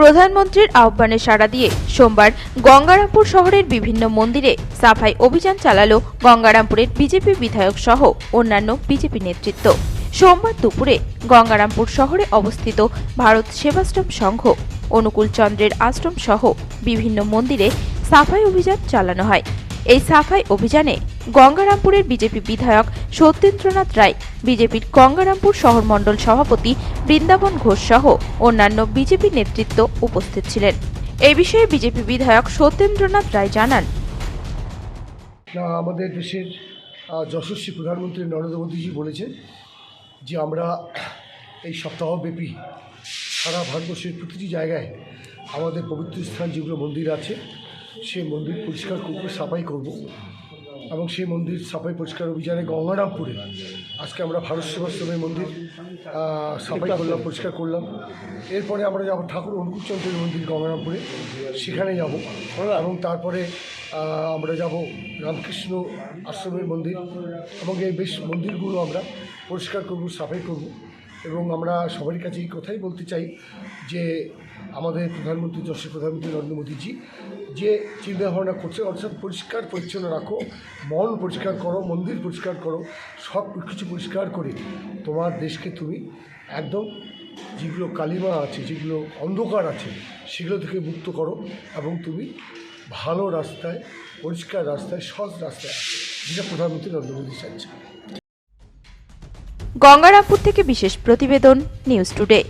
প্রধানমন্ত্রীর আহ্বানে সাড়া দিয়ে সোমবার গঙ্গারামপুর শহরের বিভিন্ন মন্দিরে সাফাই অভিযান চালালো গঙ্গারামপুরের বিজেপি বিধায়ক সহ অন্যান্য বিজেপি নেতৃত্ব। সোমবার দুপুরে গঙ্গারামপুর শহরে অবস্থিত ভারত সেবাশ্রম সংঘ, অনুকূল চন্দ্রের আশ্রম সহ বিভিন্ন মন্দিরে সাফাই অভিযান চালানো হয়। এই সাফাই অভিযানে গঙ্গারামপুরের বিজেপি বিধায়ক সত্যেন্দ্রনাথ রায়, বিজেপির গঙ্গারামপুর শহর মণ্ডল সভাপতি বৃন্দাবন ঘোষ সহ অন্যান্য বিজেপি নেতৃত্ব উপস্থিত ছিলেন। এই বিষয়ে বিজেপি বিধায়ক সত্যেন্দ্রনাথ রায় জানান। আমাদের দেশের যশস্বী প্রধানমন্ত্রী নরেন্দ্র মোদীজি বলেছেন যে আমরা এই সপ্তাহব্যাপী সারা ভারতবর্ষের প্রতিটি জায়গায় আমাদের পবিত্র স্থান যেগুলো মন্দির আছে, সেই মন্দির পরিষ্কার করব, সাফাই করব। এবং সেই মন্দির সাফাই পরিষ্কার অভিযানে গঙ্গারামপুরে। আজকে আমরা ভারত সেবাশ্রমের মন্দির সাফাই করলাম, পরিষ্কার করলাম। এরপরে আমরা যাব ঠাকুর অনুকূলচন্দ্রের মন্দির গঙ্গারামপুরে, সেখানে যাব এবং তারপরে আমরা যাব রামকৃষ্ণ আশ্রমের মন্দির এবং এই বেশ মন্দিরগুলো আমরা পরিষ্কার করব, সাফাই করব এবং আমরা সবারই কাছে এই কথাই বলতে চাই যে আমাদের প্রধানমন্ত্রী যশস্বী প্রধানমন্ত্রী নরেন্দ্র মোদীজি যে চিন্তা ভাবনা করছে অর্থাৎ পরিষ্কার পরিচ্ছন্ন রাখো, মন পরিষ্কার করো, মন্দির পরিষ্কার করো, সব কিছু পরিষ্কার করে তোমার দেশকে তুমি একদম যেগুলো কালিমা আছে, যেগুলো অন্ধকার আছে, সেগুলো থেকে মুক্ত করো এবং তুমি ভালো রাস্তায়, পরিষ্কার রাস্তায় সহজ রাস্তায় যেটা প্রধানমন্ত্রী নরেন্দ্র মোদী চাইছে গঙ্গারামপুর থেকে বিশেষ প্রতিবেদন নিউজ টুডে